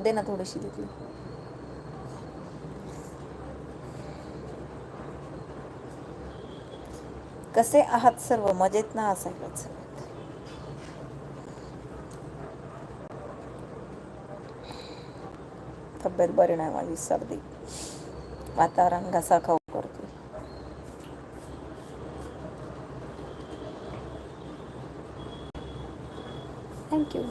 झोप दे ना थोडीशी तिथली. कसे आहात सर्व? मजेत ना असायलाच तब्येत बरी नाही माझी सर्दी. वातावरण घसा खाऊ करतो थँक्यू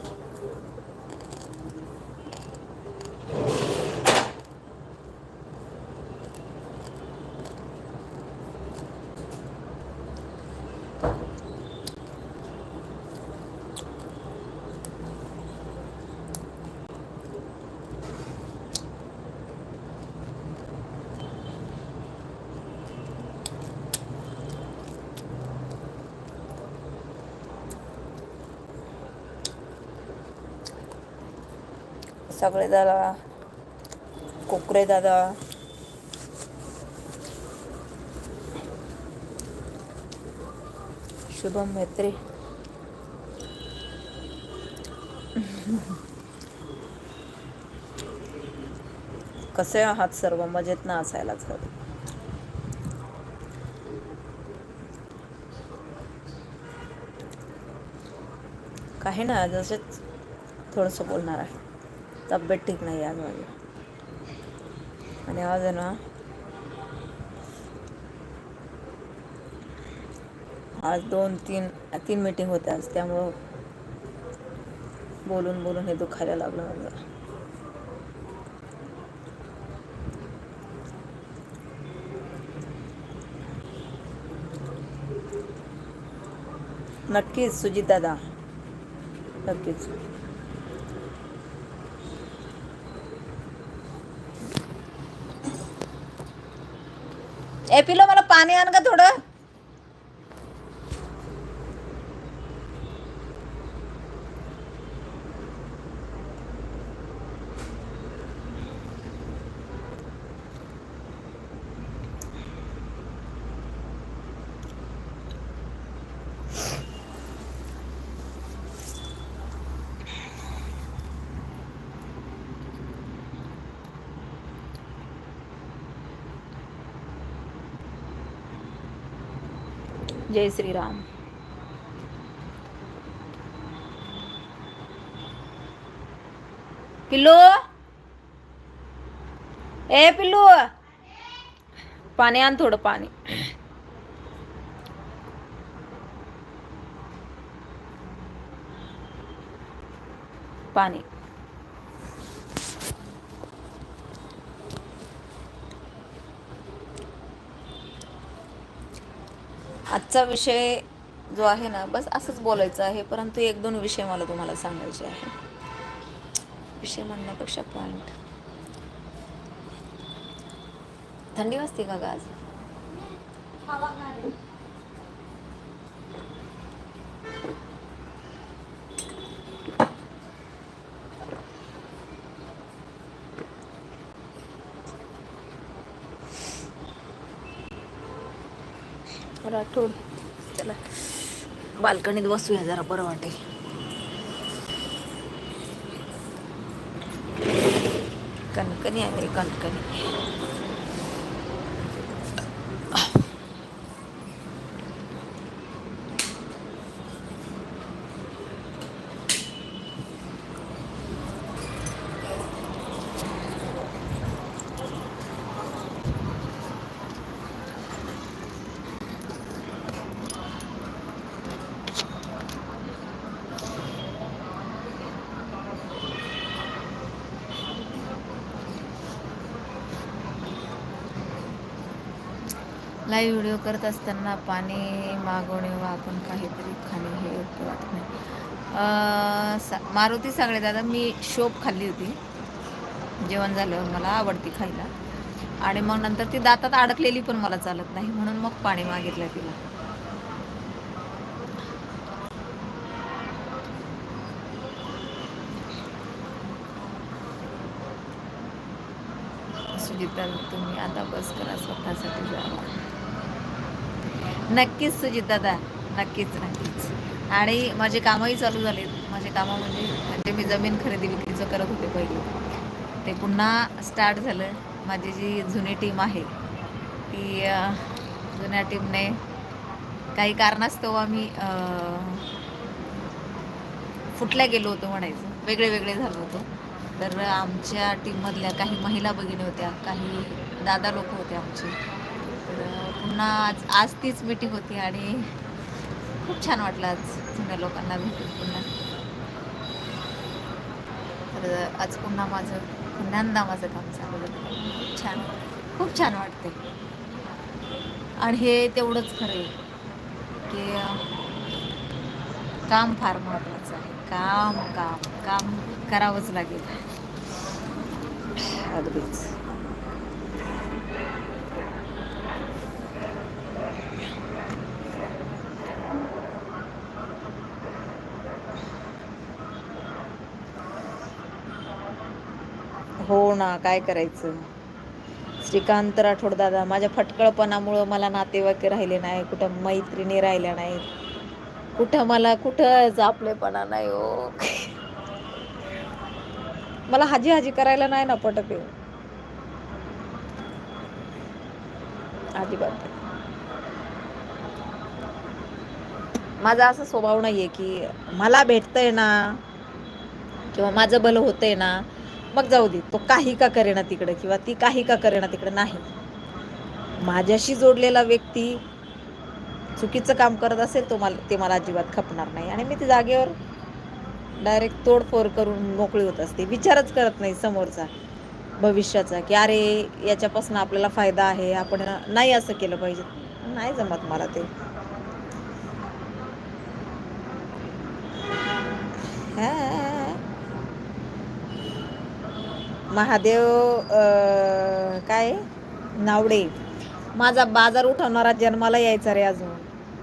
सगळे दादा कोकरे दादा शुभम मैत्री कसे आहात सर्व? मजेत ना असायलाच हवं काही ना जसेच थोडंसं बोलणार आहे. तब्येत ठीक नाही आज माझी. आणि आज आहे ना आज दोन तीन तीन मीटिंग होत्या आज त्यामुळं बोलून बोलून हे दुखायला लागलं माझं नक्कीच सुजित दादा नक्कीच. ए पिलो? मला पाणी आण का थोडं. जय श्रीराम पिल्लू ए पिल्लू पाणी आण थोडं पाणी आजचा विषय जो आहे ना बस असंच बोलायचं आहे परंतु एक दोन विषय मला तुम्हाला सांगायचे आहे विषय म्हणण्यापेक्षा पॉईंट थंडी वाजते का आज? राठोड चला. बाल्कनीत बसूया जरा बरं वाटेल. कणकणी आहे कणकणी. लाईव्ह व्हिडिओ करत असताना पाणी मागवणे व आपण काहीतरी खाणे हे योग्य वाटत नाही. सा- मारुती सगळे दादा मी शोप खाल्ली होती. जेवण झालं मला आवडती खायला. आणि मग नंतर ती दातात अडकलेली पण मला चालत नाही म्हणून मग पाणी मागितलं तिला. सुजिता तुम्ही आता बस करा स्वतःसाठी जावा. नक्कीच सुजित दादा नक्कीच नक्कीच. आणि माझे कामही चालू झाले माझे कामं म्हणजे म्हणजे मी जमीन खरेदी विक्रीचं करत होते पहिले. ते पुन्हा स्टार्ट झालं. माझी जी जुनी टीम आहे ती जुन्या टीमने काही कारणास्तव आम्ही फुटल्या गेलो होतो म्हणायचं. वेगळे वेगळे झालो होतो. तर आमच्या टीममधल्या काही महिला भगिनी होत्या काही दादा लोक होते आमचे. पुन्हा आज आज तीच मीटिंग होती आणि खूप छान वाटलं आज जुन्या लोकांना भेटून पुन्हा. तर आज पुन्हा माझं पुन्हांदा माझं काम चालू झालं. खूप छान खूप छान वाटते आणि हे तेवढंच खरं आहे की काम फार महत्त्वाचं आहे. काम काम काम करावंच लागेल. अगदीच हो ना काय करायचं? श्रीकांत राठोड दादा माझ्या फटकळपणामुळं मला नातेवाईक राहिले नाही कुठं मैत्रिणी राहिल्या नाहीत. कुठं मला कुठं जापलेपणा नाही हो. मला हाजी हाजी करायला नाही ना पटत अजिबात माझा असा स्वभाव नाहीये की मला भेटतंय ना किंवा माझं भलं होतंय ना मग जाऊ दे तो काही का करेना तिकडं किंवा ती काही का करेना तिकडं नाही. माझ्याशी जोडलेला व्यक्ती चुकीचं काम करत असेल तो मला ते मला अजिबात खपणार नाही. आणि मी ती जागेवर डायरेक्ट तोडफोड करून मोकळी होत असते. विचारच करत नाही समोरचा भविष्याचा की अरे याच्यापासून आपल्याला फायदा आहे आपण नाही असं केलं पाहिजे. नाही जमत मला ते. हा. महादेव काय? नावडे. माझा बाजार उठवणारा जन्माला यायचा रे अजून.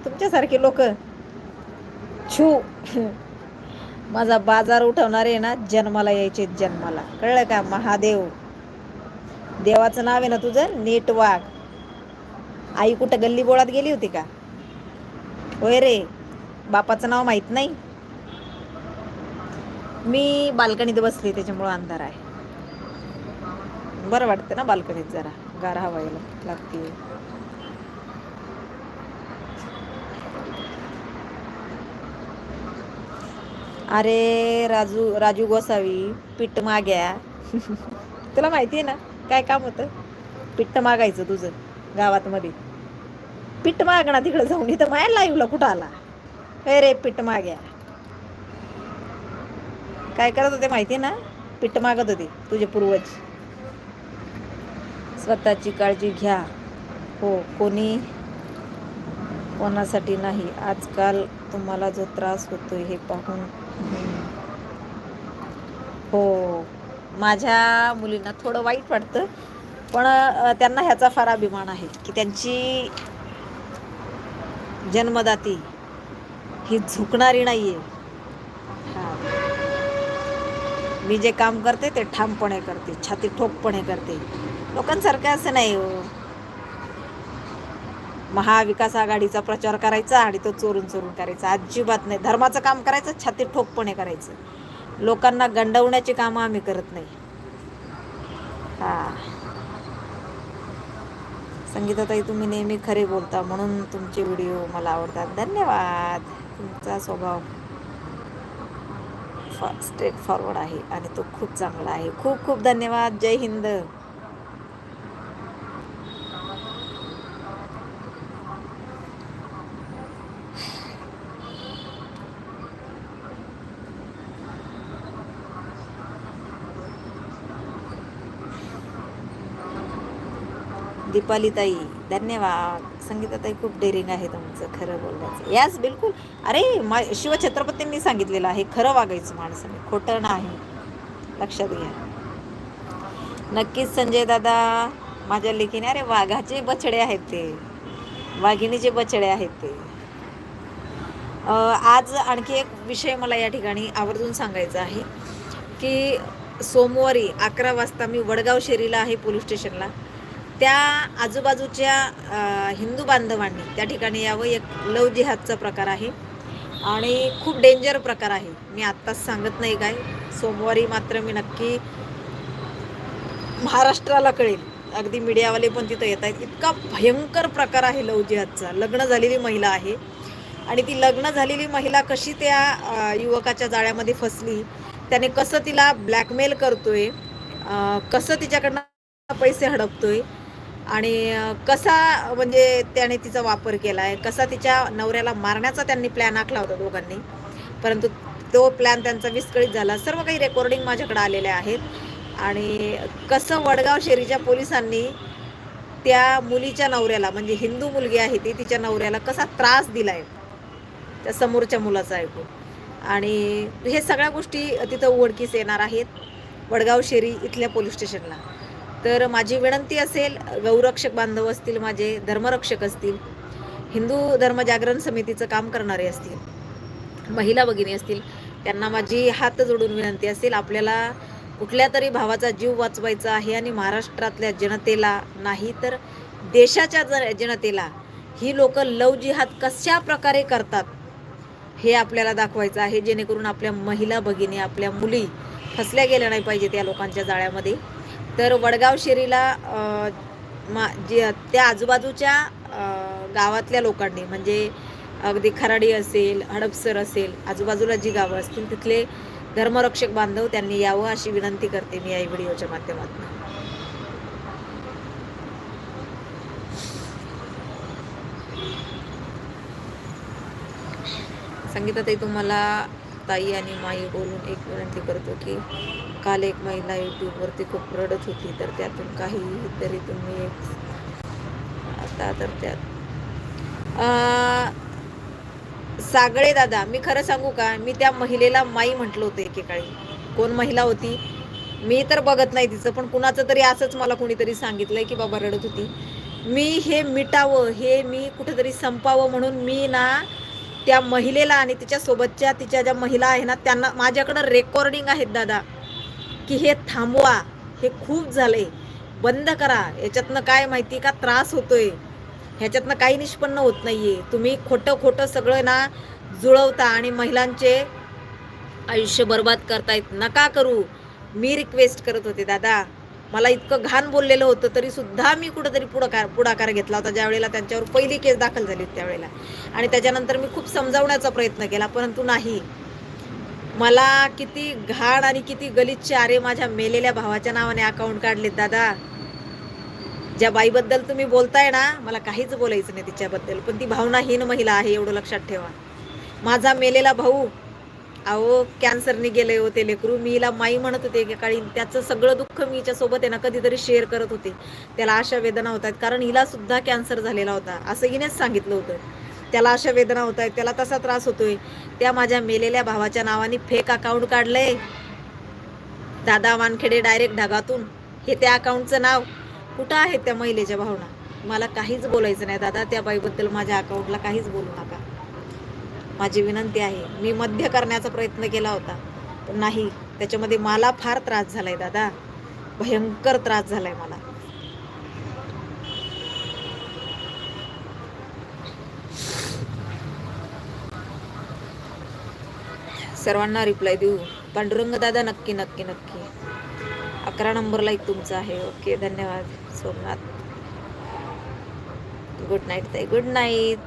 तुमच्यासारखे लोक. छू. माझा बाजार उठवणारे ना जन्माला यायचे जन्माला. कळलं का? महादेव. देवाचं नाव आहे ना तुझं? नीट वाघ आई कुठं गल्ली बोळात गेली होती का? होय रे. बापाचं नाव माहीत नाही. मी बाल्कनीत बसली त्याच्यामुळं अंधार आहे. बरं वाटतं ना बाल्कनीत जरा. गार हवा यायला लागते. अरे राजू राजू गोसावी पिठ माग्या. तुला माहिती आहे ना काय काम होतं? पिठ्ठ मागायचं तुझं गावात मध्ये पिठ माग ना तिकडे जाऊन इथं माया लाईव्हला कुठं आला? हे रे पिठ माग्या. काय करत होते माहिती आहे ना? पिठ मागत होते तुझे पूर्वज. स्वतःची काळजी घ्या. हो कोणी कोणासाठी नाही. आजकाल तुम्हाला जो त्रास होतोय हे पाहून. हो माझ्या मुलींना थोडं वाईट वाटतं पण त्यांना ह्याचा फार अभिमान आहे की त्यांची जन्मदाती ही झुकणारी नाही आहे मी जे काम करते ते ठामपणे करते छाती ठोकपणे करते. लोकांसारखं असं नाही हो. महाविकास आघाडीचा प्रचार करायचा आणि तो चोरून चोरून करायचा. अजिबात नाही. धर्माचं काम करायचं छाती ठोकपणे करायचं. लोकांना गंडवण्याची कामं आम्ही करत नाही. हा. संगीताताई तुम्ही नेहमी खरे बोलता म्हणून तुमचे व्हिडिओ मला आवडतात. धन्यवाद. तुमचा स्वभाव स्ट्रेट फॉरवर्ड आहे आणि तो खूप चांगला आहे. खूप खूप धन्यवाद. जय हिंद. दीपालीताई धन्यवाद. संगीताताई खूप डेअरिंग आहे तुमचं खरं बोलण्याचं. यास बिलकुल. अरे मा शिवछत्रपतींनी सांगितलेलं आहे खरं वागायचं माणसाने खोटं नाही. लक्षात घ्या. नक्कीच संजय दादा माझ्या लेखीने अरे वाघाचे बछडे आहेत ते. वाघिणीचे बछडे आहेत ते. आज आणखी एक विषय मला या ठिकाणी आवर्जून सांगायचा आहे की सोमवारी अकरा वाजता मी वडगाव शेरीला आहे पोलीस स्टेशनला. त्या आजूबाजूच्या हिंदू बांधवांनी त्या ठिकाणी यावं एक लव जिहादचा प्रकार आहे. आणि खूप डेंजर प्रकार आहे. मी आत्ताच सांगत नाही काय. सोमवारी मात्र मी नक्की महाराष्ट्राला कळेल. अगदी मीडियावाले पण तिथं येत आहेत. इतका भयंकर प्रकार आहे लव जिहादचा. लग्न झालेली महिला आहे. आणि ती लग्न झालेली महिला कशी त्या युवकाच्या जाळ्यामध्ये फसली त्याने कसं तिला ब्लॅकमेल करतोय कसं तिच्याकडनं पैसे हडपतोय आणि कसा म्हणजे त्याने तिचा वापर केला आहे कसा तिच्या नवऱ्याला मारण्याचा त्यांनी प्लॅन आखला होता दोघांनी. परंतु तो प्लॅन त्यांचा विस्कळीत झाला. सर्व काही रेकॉर्डिंग माझ्याकडे आलेले आहेत. आणि कसं वडगाव शेरीच्या पोलिसांनी त्या मुलीच्या नवऱ्याला म्हणजे हिंदू मुलगी आहे ती तिच्या नवऱ्याला कसा त्रास दिलाय? त्या समोरच्या मुलाचा ऐकून. आणि हे सगळ्या गोष्टी तिथं उघडकीस येणार आहेत. वडगाव शेरी इथल्या पोलीस स्टेशनला. तर माझी विनंती असेल गौरक्षक बांधव असतील माझे धर्मरक्षक असतील हिंदू धर्मजागरण समितीचं काम करणारे असतील महिला भगिनी असतील त्यांना माझी हात जोडून विनंती असेल आपल्याला कुठल्या तरी भावाचा जीव वाचवायचा आहे आणि महाराष्ट्रातल्या जनतेला नाही तर देशाच्या ज- जनतेला ही लोक लव जिहाद कशा प्रकारे करतात हे आपल्याला दाखवायचं आहे जेणेकरून आपल्या महिला भगिनी आपल्या मुली फसल्या गेल्या नाही पाहिजेत या लोकांच्या जाळ्यामध्ये. तर वडगाव शेरीला मा जे त्या आजूबाजूच्या गावातल्या लोकांनी म्हणजे अगदी खराडी असेल हडपसर असेल आजूबाजूला जी गावं असतील तिथले धर्मरक्षक बांधव त्यांनी यावं अशी विनंती करते मी या व्हिडिओच्या माध्यमातून. संगीताताई तुम्हाला ताई आणि माई बोलून एक विनंती करतो की काल एक महिला यूट्यूबवरती खूप रडत होती तर त्यातून काही तरी तुम्ही एक आता तर त्यात. सागळे दादा मी खरं सांगू का? मी त्या महिलेला माई म्हटलं होतं एकेकाळी. कोण महिला होती? मी तर बघत नाही तिचं पण कुणाचं तरी असंच मला कोणीतरी सांगितलंय की बाबा रडत होती. मी हे मिटावं हे मी कुठेतरी संपावं म्हणून मी ना त्या महिलेला आणि तिच्या सोबतच्या तिच्या ज्या महिला आहे ना त्यांना माझ्याकडं रेकॉर्डिंग आहेत दादा. की हे थांबवा हे खूप झालंय. बंद करा. याच्यातनं काय माहिती का? त्रास होतोय. ह्याच्यातनं काही निष्पन्न होत नाहीये. तुम्ही खोटं खोटं सगळं ना जुळवता आणि महिलांचे आयुष्य बर्बाद करतायत. नका करू. मी रिक्वेस्ट करत होते दादा. मला इतकं घाण बोललेलं होतं तरी सुद्धा मी कुठंतरी पुढाकार पुढाकार घेतला होता. ज्या वेळेला त्यांच्यावर पहिली केस दाखल झाली त्यावेळेला. आणि त्याच्यानंतर मी खूप समजावण्याचा प्रयत्न केला परंतु नाही. मला किती घाण आणि किती गलिच्छ अरे माझ्या मेलेल्या भावाच्या नावाने अकाउंट काढलेत दादा. ज्या बाईबद्दल तुम्ही बोलताय ना मला काहीच बोलायचं नाही तिच्याबद्दल. पण ती भावनाहीन महिला आहे एवढं लक्षात ठेवा. माझा मेलेला भाऊ अहो कॅन्सरने गेले होते लेकरू. मी हिला माई म्हणत होते एकेकाळी त्याचं सगळं दुःख मी हिच्यासोबत आहे ना कधीतरी शेअर करत होते. त्याला अशा वेदना होत आहेत कारण हिला सुद्धा कॅन्सर झालेला होता. असं हिनेच सांगितलं होतं. त्याला अशा वेदना होत आहेत. त्याला तसा त्रास होतोय. त्या माझ्या मेलेल्या भावाच्या नावाने फेक अकाउंट काढलंय. दादा वानखेडे डायरेक्ट ढगातून. हे त्या अकाउंटचं नाव. कुठं आहेत त्या महिलेच्या भावना? मला काहीच बोलायचं नाही. दादा त्या बाईबद्दल माझ्या अकाउंटला काहीच बोलू नका. माझी विनंती आहे. मी मध्य करण्याचा प्रयत्न केला होता. पण नाही. त्याच्यामध्ये मला फार त्रास झाला आहे दादा. भयंकर त्रास झाला आहे मला. सर्वांना रिप्लाय देऊ. पांडुरंग दादा नक्की नक्की नक्की. अकरा नंबरला एक तुमचा आहे. ओके धन्यवाद सोमनाथ. गुड नाईट ताई. गुड नाईट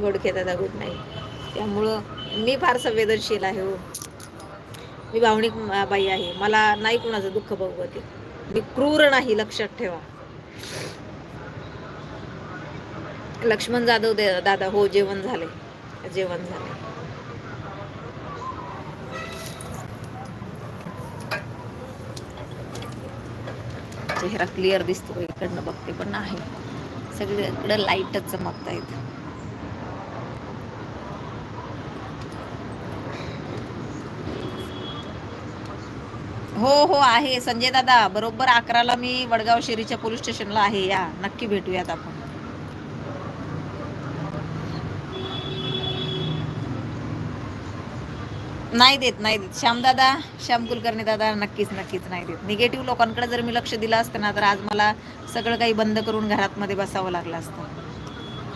गोडखे दादा गुड नाईट त्यामुळं मी फार संवेदनशील आहे हो. मी भावनिक बाई आहे. मला नाही कुणाचं दुःख बघवते मी क्रूर नाही लक्षात ठेवा. लक्ष्मण जाधव दे दादा हो जेवण झाले जेवण झाले चेहरा क्लिअर दिसतो इकडनं बघते पण नाही सगळीकडे लाईटच चमकता येतं हो हो आहे. संजय दादा बरोबर अकराला मी वडगाव शेरीच्या पोलीस स्टेशनला आहे. या नक्की भेटूयात आपण. नाही देत नाही देत. श्यामदादा श्याम कुलकर्णी दादा नक्कीच नक्कीच नाही देत. निगेटिव्ह लोकांकडे जर मी लक्ष दिलं असतं ना तर आज मला सगळं काही बंद करून घरात मध्ये बसावं लागलं असतं.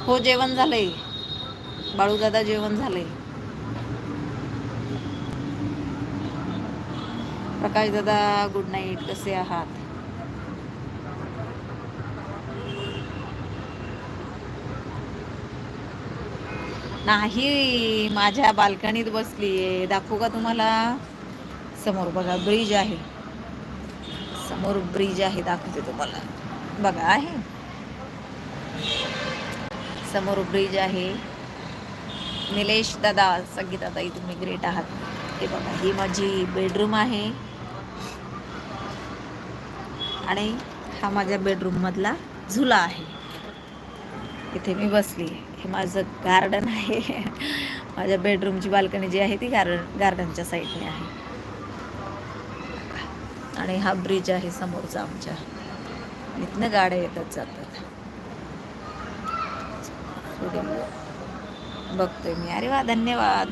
हो जेवण झालंय. बाळूदादा जेवण झालंय. प्रकाश दादा गुड नाईट कसे आहात? नाही माझ्या बाल्कनीत बसली आहे दाखवू का तुम्हाला? समोर बघा ब्रिज आहे. समोर ब्रिज आहे दाखवते तुम्हाला. बघा आहे. समोर ब्रिज आहे. निलेश दादा संगीत दादा तुम्ही ग्रेट आहात. हे बघा ही माझी बेडरूम आहे. आणि हा माझ्या बेडरूममधला झुला आहे. इथे मी बसली. हे माझं गार्डन आहे. माझ्या बेडरूमची बाल्कनी जी आहे ती गार्डन गार्डनच्या साईडने आहे. आणि हा ब्रिज आहे समोरचा आमच्या. इथनं गाड्या येतात जातात. बघतोय मी. अरे वा धन्यवाद.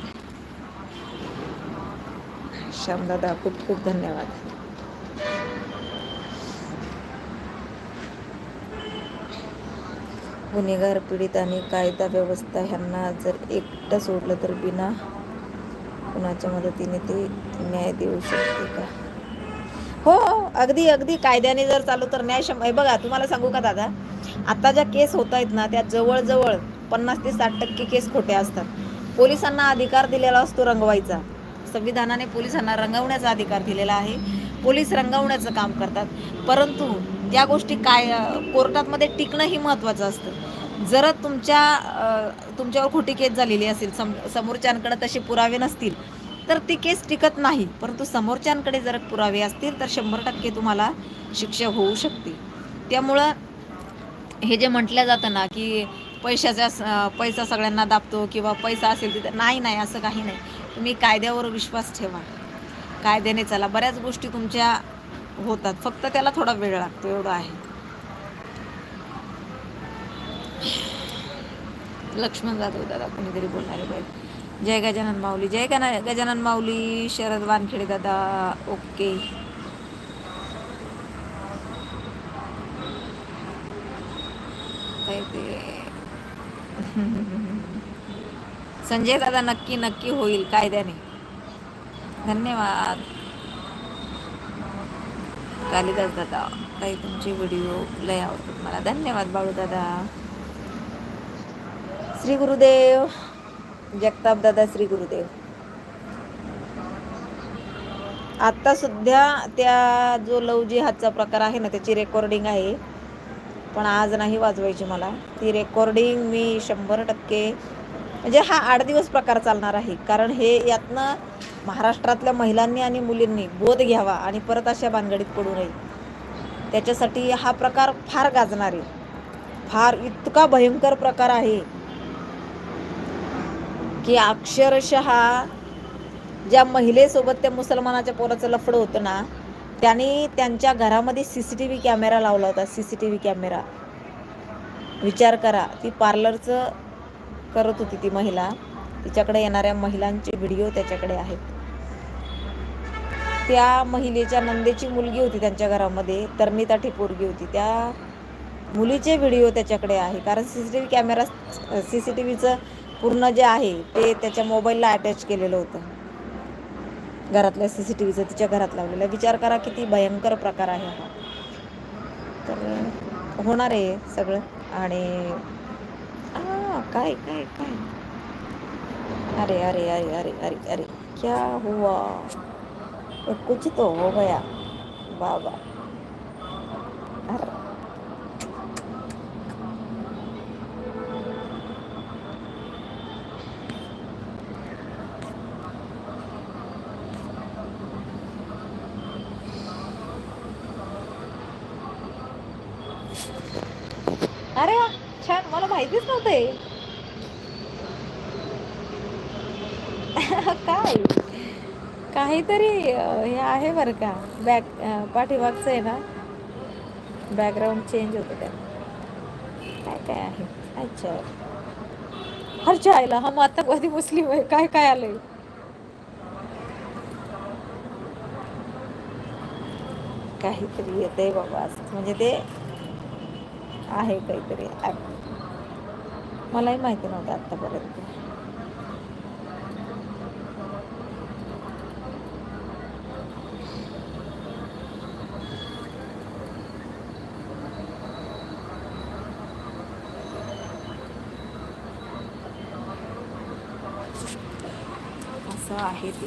श्यामदादा खूप खूप धन्यवाद. गुन्हेगार पीडित आणि कायदा व्यवस्था ह्यांना जर एकटं सोडलं तर बिना कुणाच्या मदतीने ते न्याय देऊ शकते का? हो हो, अगदी अगदी. कायद्याने जर चालू तर न्याय शंभर बघा तुम्हाला सांगू का दादा? आता ज्या केस होत आहेत ना त्या जवळजवळ पन्नास ते साठ टक्के केस खोट्या असतात. पोलिसांना अधिकार दिलेला असतो रंगवायचा. संविधानाने पोलिसांना रंगवण्याचा अधिकार दिलेला आहे. पोलीस रंगवण्याचं काम करतात. परंतु त्या गोष्टी काय कोर्टामध्ये टिकणंही महत्त्वाचं असतं. जर तुमच्या तुमच्यावर खोटी केस झालेली असेल सम समोरच्यांकडे तसे पुरावे नसतील तर ती केस टिकत नाही परंतु समोरच्यांकडे जर पुरावे असतील तर शंभर टक्के तुम्हाला शिक्षा होऊ शकते. त्यामुळं हे जे म्हटलं जातं ना की पैशाचा पैसा सगळ्यांना दाबतो किंवा पैसा असेल तिथे नाही नाही असं काही नाही. तुम्ही कायद्यावर विश्वास ठेवा. कायद्याने चला. बऱ्याच गोष्टी तुमच्या होतात. फक्त त्याला थोडा वेळ लागतो एवढं आहे. लक्ष्मण जाधव दादा कोणीतरी बोलणारे पाहिजे जय गजानन माऊली जय गना गजानन माऊली शरद वानखेडे दादा ओके. काय ते? संजय दादा नक्की नक्की होईल कायद्याने. धन्यवाद. कालिदास दादा काही तुमचे व्हिडिओ लय आवडतात मला. धन्यवाद बाळू दादा श्री गुरुदेव. जगताप दादा श्री गुरुदेव. आता सध्या त्या जो लवजी हातचा प्रकार आहे ना त्याची रेकॉर्डिंग आहे. पण आज नाही वाजवायची मला. ती रेकॉर्डिंग मी शंभर टक्के म्हणजे हा आठ दिवस प्रकार चालणार आहे. कारण हे यातनं महाराष्ट्रातल्या महिलांनी आणि मुलींनी बोध घ्यावा आणि परत अशा भानगडीत पडू नये. त्याच्यासाठी हा प्रकार फार गाजणार आहे. फार इतका भयंकर प्रकार आहे की अक्षरशः ज्या महिलेसोबत त्या मुसलमानाच्या पोराचं लफडं होतं ना त्यांनी त्यांच्या घरामध्ये C C T V camera लावला होता. C C T V camera. विचार करा ती पार्लरचं करत होती ती महिला. तिच्याकडे येणाऱ्या महिलांचे व्हिडिओ त्याच्याकडे आहेत. त्या महिलेच्या नंदेची मुलगी होती त्यांच्या घरामध्ये तरणी पोरगी होती. त्या मुलीचे व्हिडिओ त्याच्याकडे आहे. कारण C C T V camera C C T व्हीचं पूर्ण जे आहे ते त्याच्या मोबाईलला अटॅच केलेलं होतं. घरातल्या सी सी टी व्हीचं तिच्या घरात लावलेलं. विचार करा किती भयंकर प्रकार आहे हा. तर होणार आहे सगळं. आणि आ, काय काय काय अरे अरे अरे अरे अरे अरे क्या हुआ ये कुछ तो हो गया बाबा अरे अरे वा छान मला माहितीच नव्हतं हे. काय काहीतरी अं, हे आहे बरं का. बॅक पाठीमागचं आहे ना? बॅकग्राऊंड चेंज होतं त्या काय काय आहे? अच्छा. हरच्या आईला हा आतंकवादी मुस्लिम आहे. काय काय आलंय? काहीतरी येतंय बाबा असं. म्हणजे ते आहे काहीतरी. ॲप मलाही माहिती नव्हतं आत्तापर्यंत. असं आहे ते.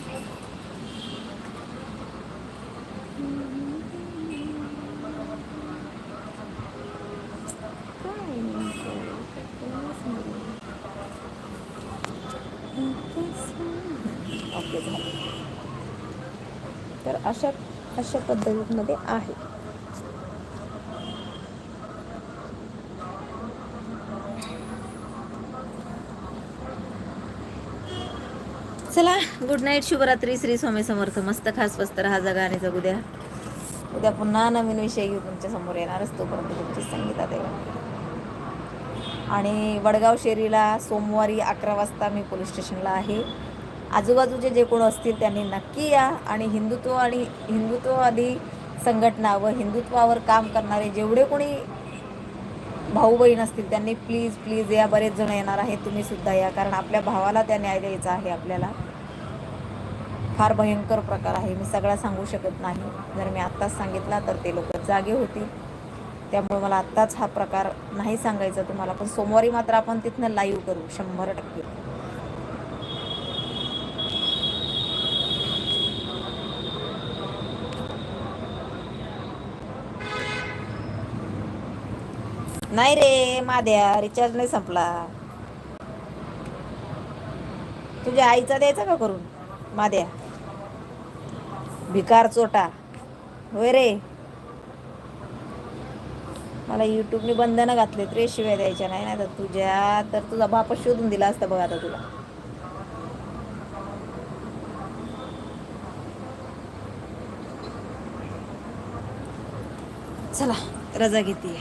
ओके झालं. तर अशा अशा पद्धतीमध्ये आहे. गुड नाईट शुभरात्री श्री स्वामी समर्थ. मस्त खास स्वस्त राहा जगा आणि जगू द्या. उद्या पुन्हा नवीन विषय घेऊन तुमच्यासमोर येणारच तोपर्यंत तुमची संगीता देवा. आणि वडगाव शेरीला सोमवारी अकरा वाजता मी पोलीस स्टेशनला आहे. आजूबाजूचे जे कोण असतील त्यांनी नक्की या. आणि हिंदुत्व आणि हिंदुत्ववादी संघटना व हिंदुत्वावर काम करणारे जेवढे कोणी भाऊ बहीण असतील त्यांनी प्लीज प्लीज या. बरेच जण येणार आहेत तुम्ही सुद्धा या. कारण आपल्या भावाला त्या न्याय द्यायचा आहे आपल्याला. फार भयंकर प्रकार आहे. मी सगळा सांगू शकत नाही. जर मी आत्ताच सांगितला तर ते लोक जागे होतील. त्यामुळे मला आत्ताच हा प्रकार नाही सांगायचा तुम्हाला. पण सोमवारी मात्र आपण तिथनं लाईव्ह करू शंभर टक्के. नाही रे माद्या रिचार्ज नाही संपला. तुझ्या आईचा द्यायचा का करून? माद्या. भिकार चोटा. होय रे. मला युट्यूबने बंधनं घातलेत रे शिवाय द्यायच्या. नाही ना तर तुझ्या तर तुझा बाप शोधून दिला असता बघ आता तुला. चला रजा घेते